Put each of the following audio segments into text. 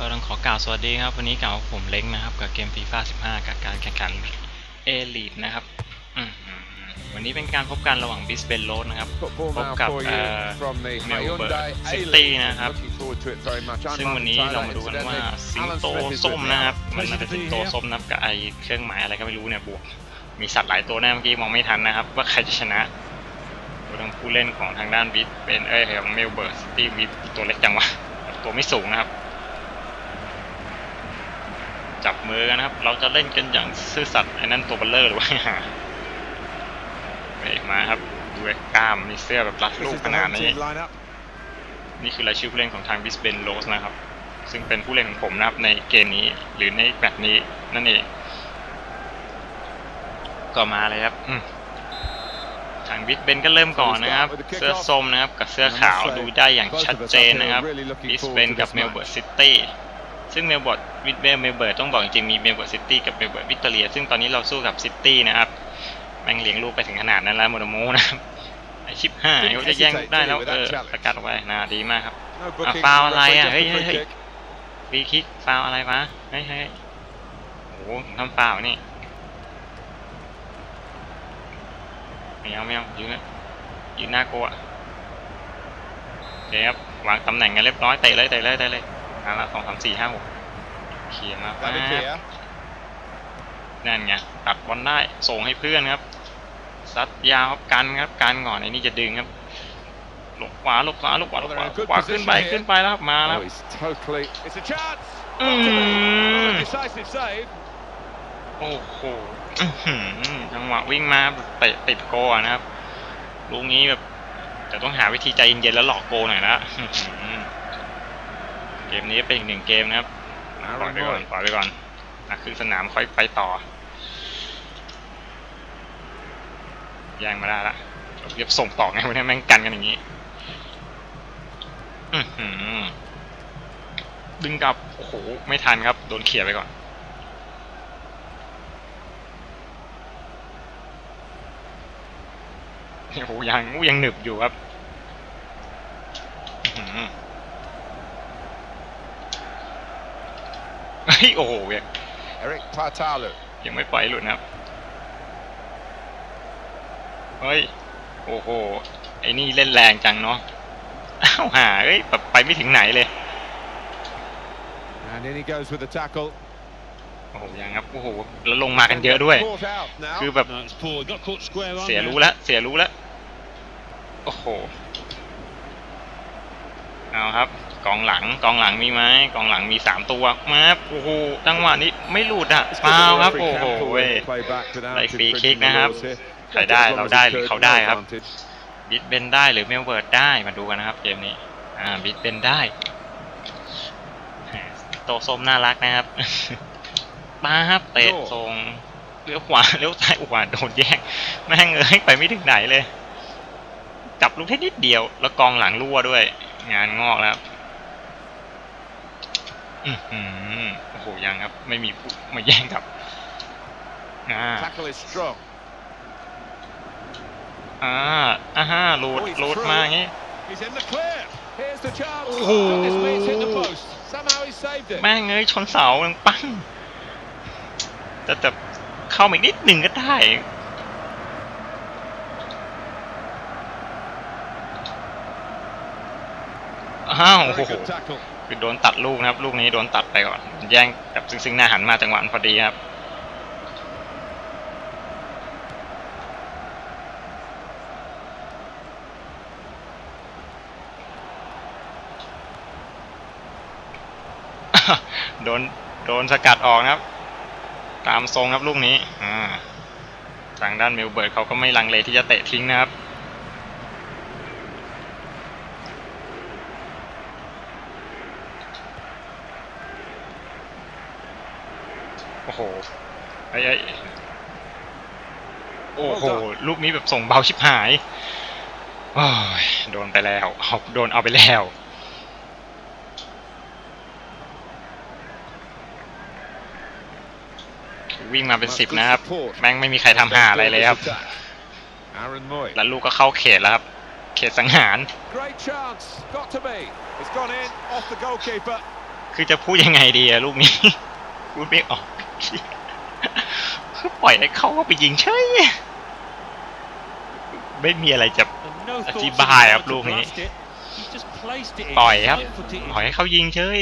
ก็ต้องขอกล่าวสวัสดีครับ วันนี้กล่าวผมเล้งนะครับ กับเกมฟีฟ่า15 กับการแข่งขันเอลีดนะครับอืมวันนี้เป็นการพบกันระหว่างบิสเบนโรสนะครับ Football now Cup, for you uh, from the Melbourne Hyundai City A-League. นะครับ Looking forward to it very much. I'm ซึ่งวัน Martin นี้ Tyler. เรามาดูกันว่า Incidentally, สิง Alan โต Smith is ส้ม with me. นะครับ Alan. มันเป็นสิงโตส้มนะครับกับไอเครื่องหมายอะไรก็ไม่รู้เนี่ยบวก มีสัตว์หลายตัวแน่เมื่อกี้มองไม่ทันนะครับ ว่าใครจะชนะตัวทางผู้เล่นของทางด้านบิสเป็นเอ้ยของเมลเบิร์นซิตี้วิตัวเล็กจังวะตัวไม่สูงนะครับ จับมือกันนะครับ เราจะเล่นกันอย่างซื่อสัตย์ไอ้นั่นตัวเบลเลอร์หรือว่าไปมาครับดูไอ้กล้ามมีเสื้อแบบรัดลูกขนาดนี้ นี่คือรายชื่อผู้เล่นของทางบิสเบนโรสนะครับ ซึ่งเป็นผู้เล่นของผมนะครับในเกมนี้หรือในแมตช์นี้นั่นเอง ก็มาเลยครับทางบิสเบนก็เริ่มก่อนนะครับ เสื้อส้มนะครับกับเสื้อขาวดูได้อย่างชัดเจนนะครับบิสเบนกับเมลเบิร์นซิตี้ ซึ่งเมลเบิร์นวิดเบเมลเบิร์นต้องบอกจริงๆมีเมลเบิร์นซิตี้กับเมลเบิร์นวิกตอเรีย ซึ่งตอนนี้เราสู้กับซิตี้นะครับ แม่งเลี้ยงลูกไปถึงขนาดนั้นแล้วโมโนโมนะครับไอชิปห้าเขาจะแย่งลูกได้แล้วเออประกาศออกไปนะดีมากครับ No booking. foul Referee อะไรอะ just เฮ้ย a เฮ้ย free เฮ้ย kick. ฟรีคิกฟาวอะไรวะเฮ้ยเฮ้ยโอ้โหผมทำฟาวนี่ไม่เอาไม่เอายืนนะยืนหน้าโกะโอเคครับวางตำแหน่งกันเรียบร้อยเตะเลยเตะเลยเตะเลยเอาละสองสามสี่ห้าหกเขียนมาปั๊บ David Villa. นั่นไงตัดบอลได้ส่งให้เพื่อนครับซัดยาวครับกันครับกันก่อนไอ้นี่จะดึงครับหลบขวาหลบขวาหลบขวาหลบขวา Well, they're in a good ขวาขึ้นไป position here. ขึ้นไปแล้วครับมาแล้ว Oh, he's totally. It's a chance. อื Not to be. ม Decisive save. โอ้โหอื้อหือจังหวะวิ่งมาแบบเตะติดโกอะนะครับลูกนี้แบบแต่ต้องหาวิธีใจเย็นๆแล้วหลอกโกหน่อยนะอื้อหือเกมนี้เป็นอีกหนึ่งเกมนะครับ ปล่อยไปก่อนปล่อยไปก่อนนะครึ่งสนามค่อยไปต่อแย่งมาได้ละเรียบส่งต่อไงวันนี้แม่งกันกันอย่างนี้อื้อหือดึงกลับ โอ้โห ไม่ทันครับ โดนเขี่ยไปก่อน โอ้โหยังยังหนึบอยู่ครับอื้อหือ เฮ้ยโอ้โหยัง Eric Partalu. ยังไม่ปล่อยหลุดนะครับเฮ้ยโอ้โหไอ้นี่เล่นแรงจังเนาะอ้าวหาเอ้ยแบบไปไม่ถึงไหนเลย And in he goes with the tackle. โอ้โหยังครับโอ้โหแล้วลงมากันเยอะด้วย Caught out now. คือแบบ No, it's poor. Got caught square on เสีย there. รู้แล้วเสียรู้แล้วโอ้โห เอาครับ กองหลังกองหลังมีไหมกองหลังมีสามตัวมาครับโอ้โหจังหวะนี้ไม่หลุดอะ It's เปล่า good that the ครับ referee โอ้โห can pull เว้ย the play back without ได้ free infringing kick the นะครับ laws here. ใครได้ As long เรา as ได้ he หรือ could, เขา no ได้ครับ advantage. บิดเบนได้หรือเมลเบิร์ดได้มาดูกันนะครับเกมนี้อ่าบิดเบนได้แหมโตส้มน่ารักนะครับมาครับเตะทรงเลี้ยวขวาเลี้ยวซ้ายอุวาโดนแย่งแม่งเอ้ยไปไม่ถึงไหนเลย จับลูกแค่นิดเดียวแล้วกองหลังรั่วด้วย งานงอกแล้วครับอือหือโอ้โหยังครับ ไม่มีผู้มาแย่งกับอ่า Tackle is strong. อ่าอ่าฮะโหลด Oh, he's โหลด through. มาอย่างงี้ He's in the clear. Here's the chance. Oh. Goodness me, it's hit the post. Somehow he saved it. แม่งเอ้ยชนเสายังปั้งแต่แต่เข้ามาอีกนิดหนึ่งก็ได้ อ้าว Very โอ้โห good tackle. คือโดนตัดลูกนะครับ ลูกนี้โดนตัดไปก่อน แย่งกับซึ่งซึ่งหน้าหันมาจังหวะพอดีครับโดนโดนสกัดออกนะครับ ตามทรงครับลูกนี้อ่าทางด้านเมลเบิร์ดเขาก็ไม่ลังเลที่จะเตะทิ้งนะครับ โอ้โห ไอ้ไอ้โอ้โห ลูกนี้แบบส่งเบาชิบหายโอ้ยโดนไปแล้วเอาโดนเอาไปแล้ววิ่งมาเป็นสิบนะครับ แม่งไม่มีใครทำหาอะไรเลยครับ Aaron Moy. แล้วลูกก็เข้าเขตแล้วครับ เขตสังหาร Great chance. Got to be. It's gone in off the goalkeeper. คือจะพูดยังไงดีอะลูกนี้ พูดไม่ออกคือ ปล่อยให้เขาก็ไปยิงเฉยไม่มีอะไรจะอธิบายครับลูกนี้ ปล่อยครับ ปล่อยให้เขายิงเฉย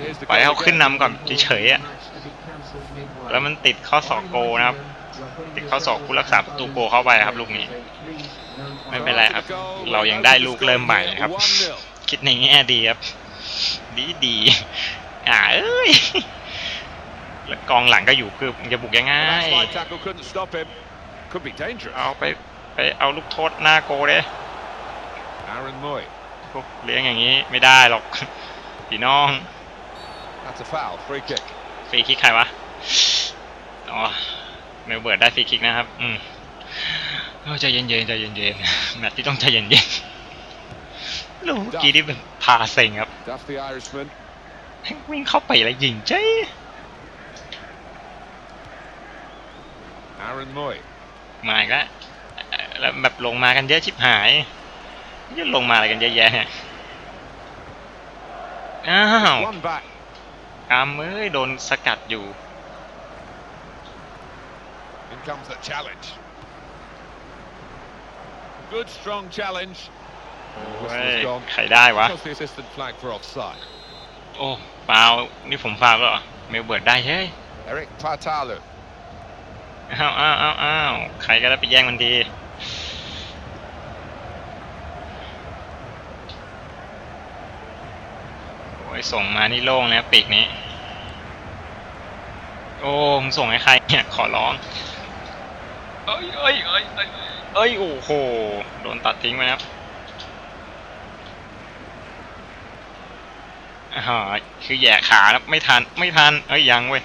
Here's the ปล่อยให้ goal เขาขึ้น again. นำก่อนเฉยๆอะแล้วมันติดข้อศอกโกนะครับ ติดข้อศอกผู้รักษาประตูโกเข้าไปครับลูกนี้ ไม่เป็นไรครับ เรายังได้ลูกเริ่มใหม่ครับ 1-0. คิดในแง่ดีครับ ดีดีอ่าเอ้ยแล้ว กองหลังก็อยู่คือมันจะบุกยังไง That slide tackle couldn't stop him. Could be dangerous. เอาไปไปเอาลูกโทษหน้าโกเลย Aaron Moy. พวกเลี้ยงอย่างนี้ไม่ได้หรอกพี่น้อง That's a foul. Free kick. ฟรีคิกใครวะอ๋อเมลเบิร์ดได้ฟรีคิกนะครับ อืมโอ้ใจเย็นๆใจเย็นๆแมตช์ที่ต้องใจเย็นๆลูกเมื่อกี้นี่เป็นพาเซ็งครับ Duff the Irishman. วิ่งเข้าไปแล้วยิงเจ้ Aaron Moy. มาอีกแล้วเอ่อแล้วแบบลงมากันเยอะชิบหายจะลงมาอะไรกันเยอะแยะเนี่ยอ้าว One back. อามเอ้ยโดนสกัดอยู่ In comes the challenge. Good strong challenge. โอ้ Whistle ย has gone. ใครได้วะ Across the assistant flag for offside. โอ้ฟาวล์นี่ผมฟาวล์แล้วเหรอเมลเบิร์ดได้เฮ้ย Eric Partalu. อ้าวอ้าวอ้าวอ้าวใครก็ได้ไปแย่งมันดีโอ้ยส่งมานี่โล่งนะปีกนี้ โอ้มึงส่งให้ใครเนี่ยขอร้องเอ้ยเอ้ยเอ้ยเอ้ยเอ้ยโอ้โหโดนตัดทิ้งไปนะครับอ่าคือแย่ขานะไม่ทันไม่ทันเอ้ยยังเว้ย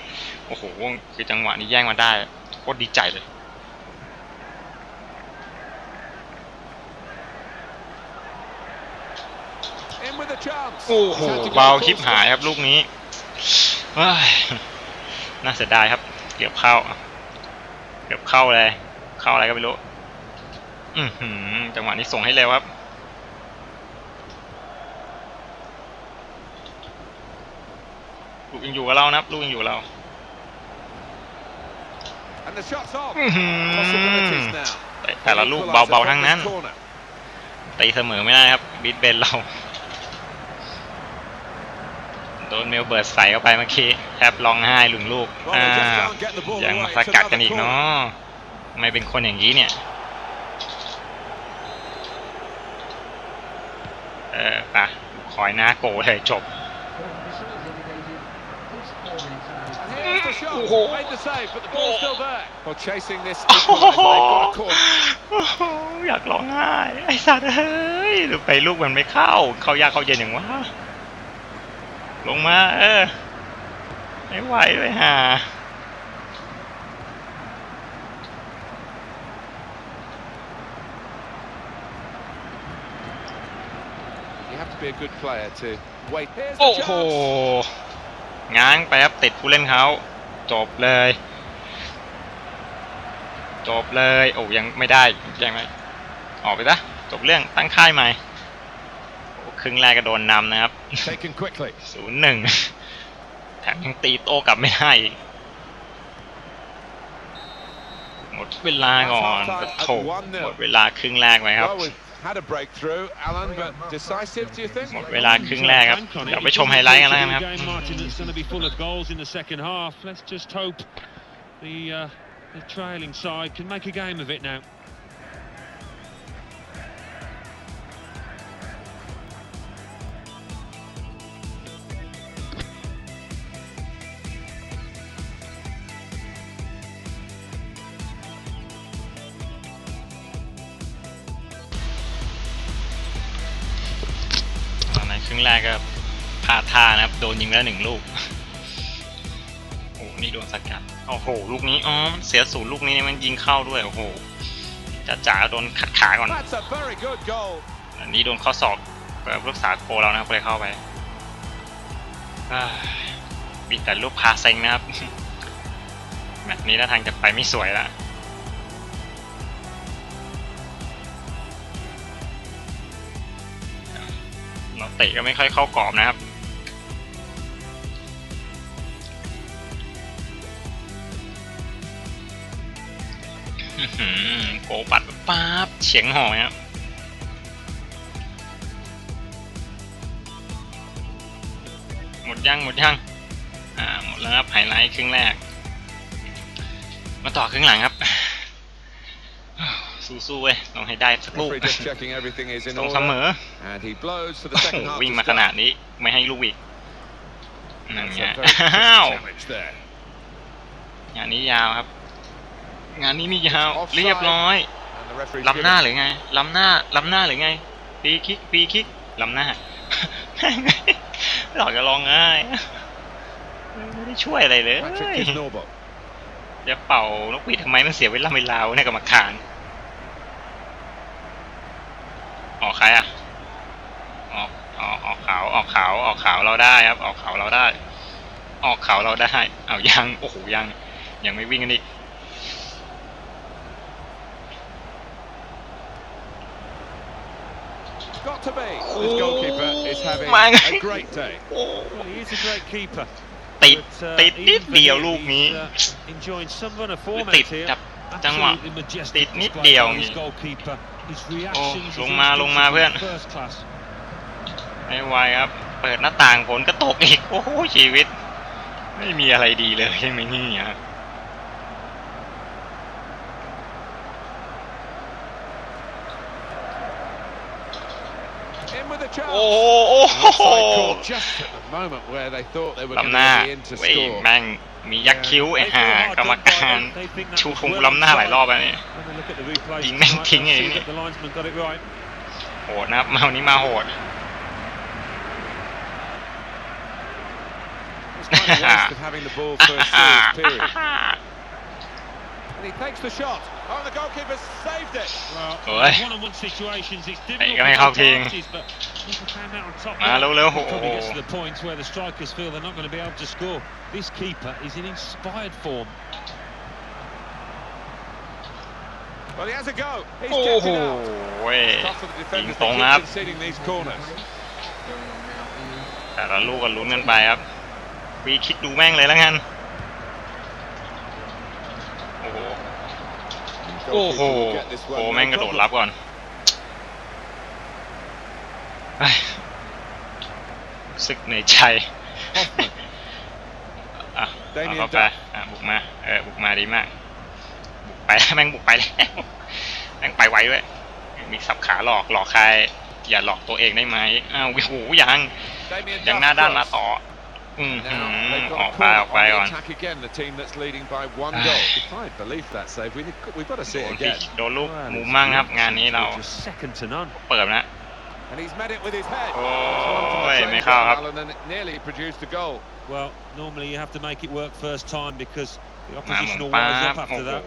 โอ้โหคือจังหวะนี้แย่งมาได้ โคตรดีใจเลย In with a chance. โอ้โห He's had to go เบา full ชิบหาย stop. ครับลูกนี้เฮ้ยน่าเสียดายครับ เกือบเข้า เกือบเข้าเลย เข้าอะไรก็ไม่รู้ อือหือจังหวะนี้ส่งให้เร็วครับลูกยังอยู่กับเรานะครับ ลูกยังอยู่กับเรา And the shot's off. อื้อหือ Possibilities now. แต่แต่ละลูกเบาๆทั้งนั้น Corner. ตีเสมอไม่ได้ครับบิดเบนเรา โดนเมลเบิร์ดใส่เข้าไปเมื่อกี้แทบร้องไห้หลุงลูก Well, อ่า they just can't get the ball ยังมา away. ส It's กัดกัน another อีกเนา corner. ะทำไม่เป็นคนอย่างนี้เนี่ยเออปะคอยหน้าโกเลยจบ And here's the shot. Oh. Made the save, but the ball's still there. Well, chasing this equaliser, they've got a corner. โอ้โหอยากร้องไห้ไอ้สัตว์เฮ้ยหรือไปลูกมันไม่เข้า เข้ายากเข้าเย็นอย่างวะลงมาเออไม่ไหวเลยฮะ You have to be a good player to wait. Here's โอ้ the โห chance. ง้างไปครับติดผู้เล่นเขา จบเลย จบเลย โอ้ยังไม่ได้ยังไม่ออกไปซะจบเรื่องตั้งค่ายใหม่โอ้ครึ่งแรกก็โดนนำนะครับ Taken quickly. ศูนย์หนึ่งแถมยังตีโต้กลับไม่ได้อีกหมดเวลาก่อนกระโถหมดเวลาครึ่งแรกไหมครับ Well, we've had a breakthrough, Alan, but decisive, do you think? หมดเวลาครึ่งแรกครับ เดี๋ยวไปชมไฮไลท์กันแล้วกันครับ Game, Martin, that's going to be full of goals in the second half. Let's just hope the uh, the trailing side can make a game of it now. อนนั้นครึ่งแรกก็พลาดท่านะครับ โดนยิงแล้วหนึ่งลูก โอ้โหนี่โดนสกัด โอ้โห ลูกนี้ อ๋อ มันเสียศูนย์ลูกนี้มันยิงเข้าด้วย โอ้โหจ่าจ๋าโดนขัดขาก่อน That's a very good goal. อันนี้โดนข้อศอกแบบรักษาโกเรานะครับเลยเข้าไปอ้ายมีแต่ลูกพาเซ็งนะครับแมตช์นี้ท่าทางจะไปไม่สวยละ เตะก็ไม่ค่อยเข้ากรอบนะครับ โกปัดปั๊บเฉียงหอยครับหมดยังหมดยังอ่าหมดแล้วครับไฮไลท์ครึ่งแรก มาต่อครึ่งหลังครับ สู้ๆเว้ยต้องให้ได้สักลูก Referee just checking everything is in ต้องเสม order. อ And he blows for the โอ้ second โห half วิ่ง to มาขนาด start. นี้ไม่ให้ลูกอีกนั่น That's ไง a very vicious อ้าว challenge there. งานนี้ยาวครับ งานนี้มียาว Offside เรียบร้อย And the referee's ล้ำหน้า given- หรือไงล้ำหน้าล้ำหน้าหรือไงปีคิกปีคิกล้ำหน้าหลอกจะลองง่ายไม่ได้ช่วยอะไรเลย Patrick Kisnorbo. จะเป่านกหวีดทำไมมันเสียเวลาเวลาวะในยกรรมการ ออกใครอะ ออกออกออกขาวออกขาวออกขาวเราได้ครับ ออกขาวเราได้ ออกขาวเราได้ เอายังโอ้โหยัง ยังไม่วิ่งกันอีก Got to be. This goalkeeper is having Man. a great day. โอ้ Well, he is a great keeper. ติด But, uh, ติดนิด even เดียว for him, ลูกนี้ he's, uh, enjoying some run of form ติด out here. จับจังหวะ Absolutely majestic ติดนิด display เดียว by นี่ his goalkeeper. His reactions, his ลงมาลงมาเพื่อน instincts are first class. ไม่ไหวครับ เปิดหน้าต่างฝนก็ตกอีก โอ้โหชีวิต ไม่มีอะไรดีเลยใช่ไหมเนี่ย In with a chance. โอ้โหโอ้โห Offside call just at the moment where they thought they were ล้ำ going หน้า to be in to เว้ย score. แม่งมียักษ์คิ้วไอ้ They ห่า feel hard กรรม done by การ them. They think that ชู was คง well ล้ำหน้าหลายรอบ inside. แล้วเนี่ย When they look at the replays ยิงแม่ง tonight, ทิ้ง they'll ไอ้ see นี่ that the linesman got it right. โหดนะครับมาวันนี้มาโหด It's kind of waste of having the ball for a serious period. And he takes the shot. Oh, the goalkeeper saved it. Well, Oi. in one-on-one situations, it's Hey, difficult can I to help take you? chances, but people came out on top. มา there. เร็ว It ๆโอ้โห probably gets to the point where the strikers feel they're not going to be able to score. This keeper is in inspired form. Well, he has a go. He's โอ้ kept โห it out. เว้ย Tough for the ยิง defenders ตรง to ครับ keep conceding these corners. แต่ละลูกก็ลุ้นกันไปครับวีคิดดูแม่งเลยแล้วกัน โอ้โหโอ้โห Goalkeeper will get this โอ้ one, no แม่งกระโดด problem. รับก่อนเฮ้ยรู้สึกเหนื่อยใจ Hoffman. อะ Damien เอาเข้าไป Duff อะบุกมา เออบุกมาดีมาก บุกไป แม่งบุกไปแล้วแม่งไปไวด้วย มีสับขาหลอกหลอกใคร อย่าหลอกตัวเองได้ไหมอ้าวโอ้โหยัง Damien ยัง Duff หน้าด้านมา cross. ต่อ อืมหื Now อ they've ออ got ก a ไป corner ออกไป on ก่อน the attack again. The team that's leading by one Ai. goal. Defied belief that save. We, we've got to see โด it นที่ again. โดนลูก Well, หมู his มั่งครับ งาน reactions นี้เรา were just second to none. เปิดนะ And he's met it with his head. Oh, It's one from the wait, same make goal, up. Alan, and it nearly produced a goal. Well, normally you have to make it work first time because the มาหมุ opposition น will ปั๊ wise บ up โอ้ after โห that.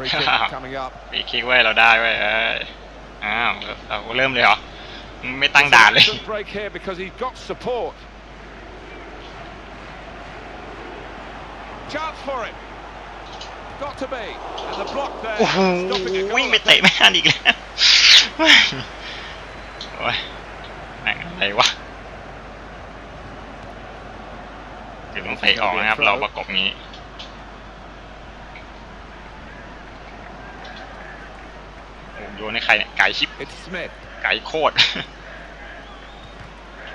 Free kick coming up. ปีคิกไว้ยเราได้ไว้ยเอ้ยอ้าวเราเริ่มเลยเหรอไม่ตั้งด่านเลย It's an instant break here because he's got support. Chance for it. Got to be. And the block there. โอ้โห stopping a goal, วิ่งไป I เตะ think. ไม่ทันอีกแล้วโอ้ยแม่งอะไรวะเดี๋ยวต้องเตะออกนะครับ เราประกบงี้ โอ้โหโยนให้ใครเนี่ยไก่ชิป It's Smith. ไก่โคตร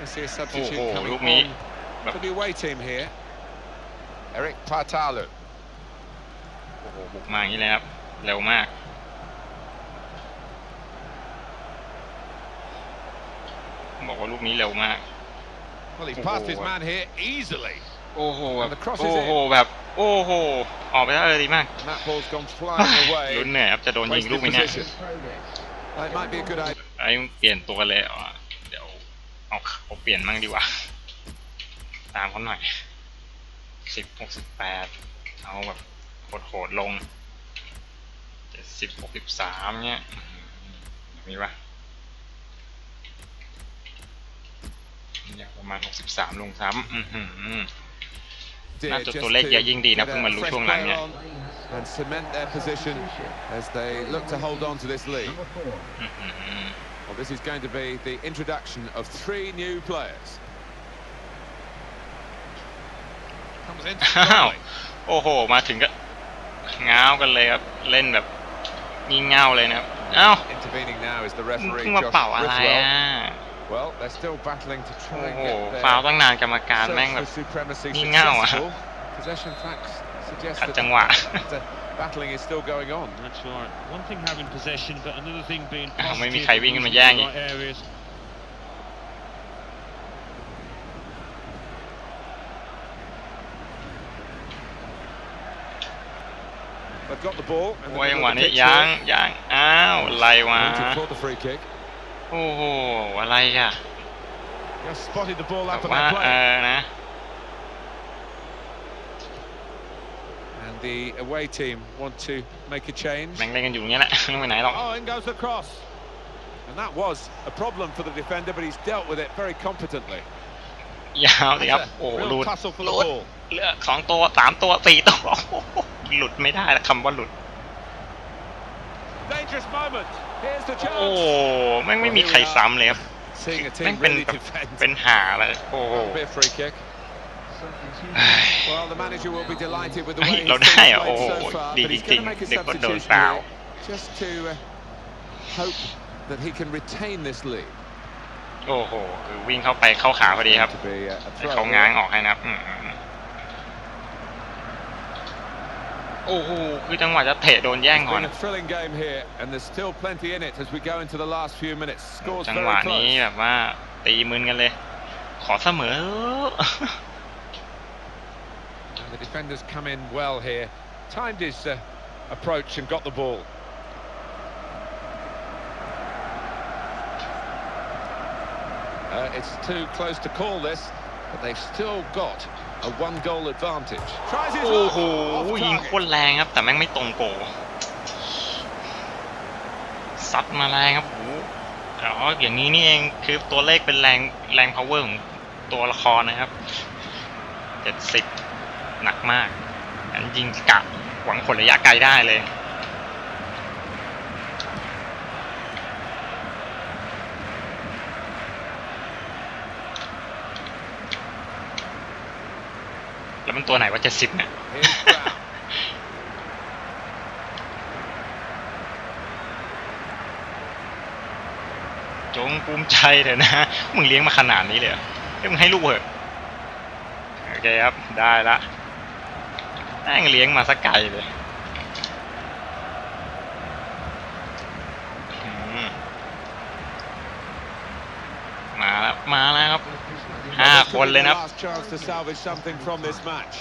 I see a substitute Oh, oh, coming look me. on for the away team here. Eric Partalu. โอ้โหบุกมาอย่างนี้เลยครับเร็วมากบอกว่าลูกนี้เร็วมาก Well, he's Oh, passed his oh, man here easily. โอ้โหแบบ And the cross is โอ้โห in. แบบ โอ้โห ออกไปแล้วเออดีมาก And that ball's gone flying ลุ้น away. เหนื่อยครับจะโดนยิง Wasted ลูกนี้เนี่ย position. That might be a good idea. ไอ้ยเปลี่ยนตัวเลยเหรอเดี๋ยวเอาเอาเปลี่ยนมั่งดีกว่า ตามเขาหน่อยสิบหกสิบแปดเอาแบบโหดๆลงเจ็ดสิบหกสิบสามเนี้ยอืมแบบนี้ปะอยากประมาณหกสิบสามลงซ้ำอื้อหือ Dear, Not just to let to you ยิ่งดีนะ get เพิ่ง a มารู้ fresh ช่วงหลัง player เนี่ย on. and cement their position as they look to hold on to this lead. อื้อหือ Well, this is going to be the introduction of three new players. Comes in อ้าวโอ้โห มาถึงก็ง้าวกันเลยครับ เล่นแบบงี่เง่าเลยนะครับเอ้า Intervening now is the มึง referee เพิ่งมา Josh เป่าอะไร Brithwell. อะ Well, they're still battling to โอ้ try โห and get ฟาว their ตั้งนานกรรมการ search แม่งแบบ for supremacy งี่เง่าอะ successful. Possession facts suggest ขัด that จังหวะ the battling is still going on. That's right. One thing having possession, but another thing being อ้าว positive ไม่มีใครวิ่งขึ้นมาแย่งอีก in the right areas. They've got the ball. in the โอ้ยจัง middle หวะ of the นี้ pitch ยัง here. ยังอ้าวอะไรวะ Wanted for the free kick. โอ้โห อะไรอ่ะ Just spotted the ball แบ out บ of ว่า their เอ play. อนะ And the away team want to make a change. แม่งเล่นกันอยู่อย่างเงี้ยแหละ ไม่ไปไหนหรอก Oh, in goes the cross. And that was a problem for the defender, but he's dealt with it very competently. ยาวสิครับ That's โอ้ a หลุ real ด tussle for ห the ลุด ball. เหลือสองตัวสามตัวสี่ตัว โอ้โหหลุดไม่ได้ละคำว่าหลุด Dangerous moment. Here's the โอ้ chance. แม่งไม่มีใครซ้ำเลยครับ Seeing a แม่ง team เป็น really แบบ defend. เป็นหาเลยโอ้โห That'll be a free kick. เฮ้ย Well, the manager will be delighted with the เฮ้ way ย he's เราได้ played อะโอ้โห so far, ดี but จ he's ริง going to make a ๆนึกว่าโดน substitution ฟาว here just to uh, hope that he can retain this lead. โอ้โห คือวิ่งเข้าไปเข้าขาพอดีครับ To be a, a ให้ throw เขาง้าง here. ออกให้นะครับ โอ้โห คือจังหวะจะเตะโดนแย่ง It's ก่อน been a thrilling game here, and there's still plenty in it as we go into the last few minutes. Scores จัง very หวะนี้ close. แบบว่าตีมึนกันเลย ขอเสมอ And the defenders come in well here, timed his uh, approach and got the ball. Uh, it's too close to call this, But they've still got a one-goal advantage. Tries his โอ้โห luck, off ยิง target. โคตรแรงครับ แต่แม่งไม่ตรงโกซัดมาแรงครับโอ้โหอ๋ออย่างนี้นี่เองคือตัวเลขเป็นแรงแรง power ของตัวละครนะครับ70หนักมากอันยิงกะหวังผลระยะไกลได้เลย แล้วมันตัวไหนว่า70เนี่ย Here's Brown. จงภูมิใจเถอะนะ มึงเลี้ยงมาขนาดนี้เลยเหรอเฮ้ยมึงให้ลูกเหอะ โอเคครับ ได้ละแม่งเลี้ยงมาสักไกลเลยอืมมาแล้ว มาแล้วครับ ห้า This ค could น be เลย the นะ last chance to salvage something from this match.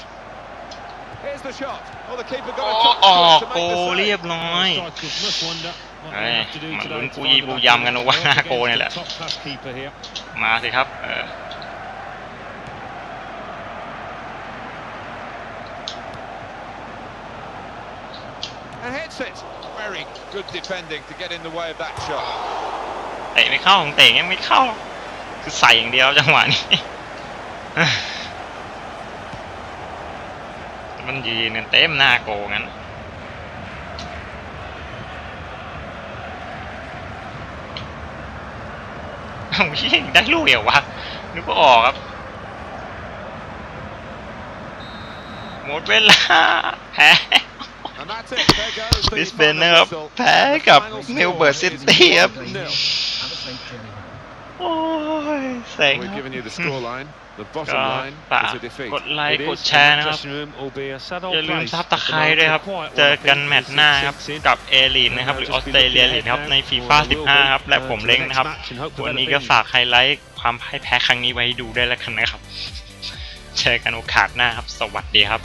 Here's the shot. Oh, the keeper โอ้ got a touch อ to อก it to โก make the เรีย save. บร้อย Strikers must wonder what they Ê, have to do mà today lún to cú find di the bu back dăm end cái nó of quá the work cô này against là- the top class keeper here. มาสิครับเออ And hits it. Very good defending to get in the way of that shot. เตะไม่เข้าของเตะยังไม่เข้า คือใส่อย่างเดียวจังหวะนี้ มันยืนกันเต็มหน้าโกงั้นเอ้าเหี้ยได้ลูกเดียววะนึกว่าออกครับ หมดเวลาแพ้ And that's it. There goes the บิสเบน final นะครับ whistle. แพ้กับ The final เมลเบิร์ score ซิ is ตี้ครับ 1-0. โอ้ยเซ็ง We've given you the scoreline. The ก็ bottom line ฝาก is a defeat. กดไลค์ It กด is แช in ร์ that นะครับ dressing room, albeit a sad old อย่าลืม place ซับ at ตะ the ไคร้ moment. ด้วยครับ Quite one, เจอ I กัน think, แม as ตช์ it หน้าครับ sinks in. กับเอลีนนะครับ หรือออสเตรเลียลีนครับ ในฟีฟ่า15 ครับ และผมเล้งนะครับ วันนี้ก็ฝากไฮไลท์ความพ่ายแพ้ครั้งนี้ไว้ให้ดูได้วยแล้วกันนะครับ เจอกันโอกาสหน้าครับ สวัสดีครับ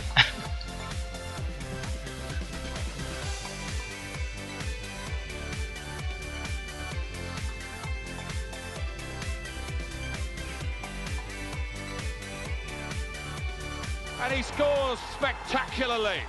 And he scores spectacularly.